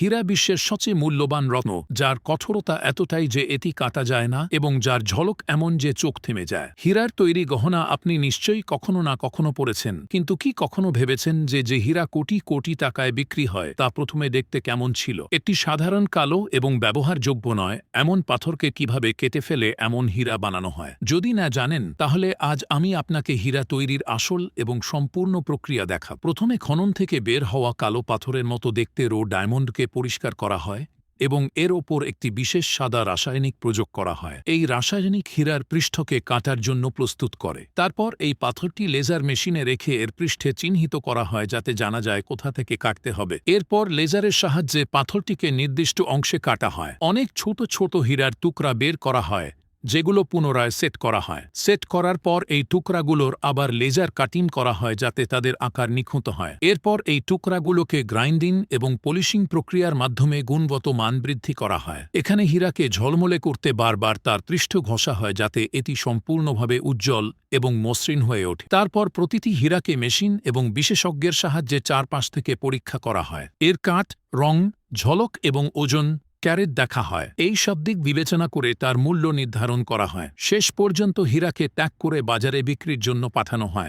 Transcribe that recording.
হীরা বিশ্বের সবচেয়ে মূল্যবান রত্ন, যার কঠোরতা এতটাই যে এটি কাটা যায় না এবং যার ঝলক এমন যে চোখ থেমে যায়। হীরার তৈরি গহনা আপনি নিশ্চয়ই কখনো না কখনো পড়েছেন কিন্তু কি কখনো ভেবেছেন যে যে হীরা কোটি কোটি টাকায় বিক্রি হয়, তা প্রথমে দেখতে কেমন ছিল? একটি সাধারণ কালো এবং ব্যবহারযোগ্য নয়, এমন পাথরকে কীভাবে কেটে ফেলে এমন হীরা বানানো হয়? যদি না জানেন, তাহলে আজ আমি আপনাকে হীরা তৈরির আসল এবং সম্পূর্ণ প্রক্রিয়া দেখা। প্রথমে খনন থেকে বের হওয়া কালো পাথরের মতো দেখতে রো ডায়মন্ডকে পরিষ্কার করা হয় এবং এর ওপর একটি বিশেষ সাদা রাসায়নিক প্রয়োগ করা হয়। এই রাসায়নিক হীরার পৃষ্ঠকে কাটার জন্য প্রস্তুত করে। তারপর এই পাথরটি লেজার মেশিনে রেখে এর পৃষ্ঠে চিহ্নিত করা হয় যাতে জানা যায় কোথা থেকে কাটতে হবে। এরপর লেজারের সাহায্যে পাথরটিকে নির্দিষ্ট অংশে কাটা হয়। অনেক ছোট ছোট হীরার টুকরা বের করা হয় যেগুলো পুনরায় সেট করা হয়। সেট করার পর এই টুকরাগুলোর আবার লেজার কাটিং করা হয় যাতে তাদের আকার নিখুঁত হয়। এরপর এই টুকরাগুলোকে গ্রাইন্ডিং এবং পলিশিং প্রক্রিয়ার মাধ্যমে গুণগত মান বৃদ্ধি করা হয়। এখানে হীরাকে ঝলমলে করতে বারবার তার পৃষ্ঠ ঘষা হয় যাতে এটি সম্পূর্ণভাবে উজ্জ্বল এবং মসৃণ হয়ে ওঠে। তারপর প্রতিটি হীরাকে মেশিন এবং বিশেষজ্ঞের সাহায্যে চারপাশ থেকে পরীক্ষা করা হয়। এর কাঠ, রং, ঝলক এবং ওজন ক্যারেট দেখা হয়। এই সব দিক বিবেচনা করে তার মূল্য নির্ধারণ করা হয়। শেষ পর্যন্ত হীরাকে ত্যাগ করে বাজারে বিক্রির জন্য পাঠানো হয়।